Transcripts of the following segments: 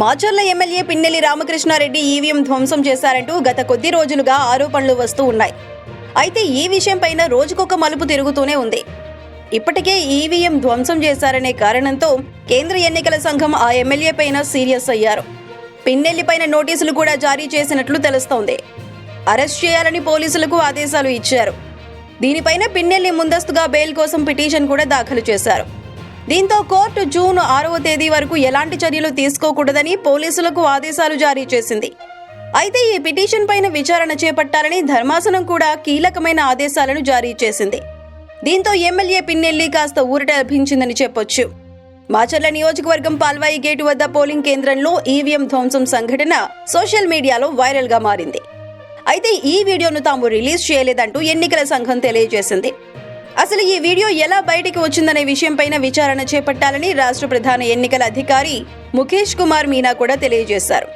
Macherla MLA Pinnelli Ramakrishna Reddy EVM ధ్వంసం చేశారంటూ గత కొద్ది రోజులుగా ఆరోపణలు వస్తూ ఉన్నాయి. అయితే ఈ విషయంపైన రోజుకొక మలుపు తిరుగుతూనే ఉంది. ఇప్పటికే ఈవీఎం ధ్వంసం చేశారనే కారణంతో కేంద్ర ఎన్నికల సంఘం ఆ ఎమ్మెల్యే పైన సీరియస్ అయ్యారు. పిన్నెల్లి పైన నోటీసులు కూడా జారీ చేసినట్లు తెలుస్తోంది. అరెస్ట్ చేయాలని పోలీసులకు ఆదేశాలు ఇచ్చారు. దీనిపైన పిన్నెల్లి ముందస్తుగా బెయిల్ కోసం పిటిషన్ కూడా దాఖలు చేశారు. దీంతో కోర్టు జూన్ ఆరవ తేదీ వరకు ఎలాంటి చర్యలు తీసుకోకూడదని పోలీసులకు ఆదేశాలు జారీ చేసింది. అయితే ఈ పిటిషన్ పైన విచారణ చేపట్టాలని ధర్మాసనం కూడా కీలకమైన ఆదేశాలను జారీ చేసింది. దీంతో ఎమ్మెల్యే పిన్నెల్లి కాస్త ఊరట లభించిందని చెప్పొచ్చు. మాచర్ల నియోజకవర్గం పాల్వాయి గేటు వద్ద పోలింగ్ కేంద్రంలో ఈవీఎం ధ్వంసం సంఘటన సోషల్ మీడియాలో వైరల్గా మారింది. అయితే ఈ వీడియోను తాము రిలీజ్ చేయలేదంటూ ఎన్నికల సంఘం తెలియజేసింది. అసలు ఈ వీడియో ఎలా బయటికి వచ్చిందనే విషయంపైన విచారణ చేపట్టాలని రాష్ట్ర ప్రధాన ఎన్నికల అధికారి ముఖేష్ కుమార్ మీనా కూడా తెలియజేశారు.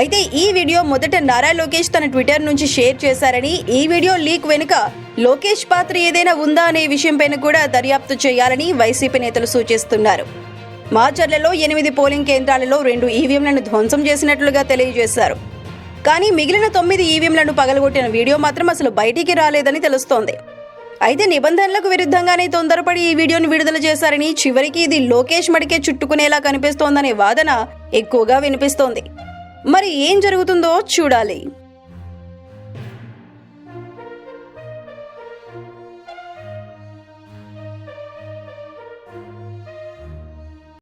అయితే ఈ వీడియో మొదట నారా లోకేష్ తన ట్విట్టర్ నుంచి షేర్ చేశారని ఈ వీడియో లీక్ వెనుక లోకేష్ పాత్ర ఏదైనా ఉందా అనే విషయంపైన కూడా దర్యాప్తు చేయాలని వైసీపీ నేతలు సూచిస్తున్నారు. మాచర్లలో ఎనిమిది పోలింగ్ కేంద్రాలలో రెండు ఈవీఎంలను ధ్వంసం చేసినట్లుగా తెలియజేశారు. కానీ మిగిలిన తొమ్మిది ఈవీఎంలను పగలగొట్టిన వీడియో మాత్రం అసలు బయటికి రాలేదని తెలుస్తోంది. అయితే నిబంధనలకు విరుద్ధంగానే తొందరపడి ఈ వీడియోను విడుదల చేశారని చివరికి ఇది లోకేష్ మడికే చుట్టుకునేలా కనిపిస్తోందనే వాదన ఎక్కువగా వినిపిస్తోంది. మరి ఏం జరుగుతుందో చూడాలి.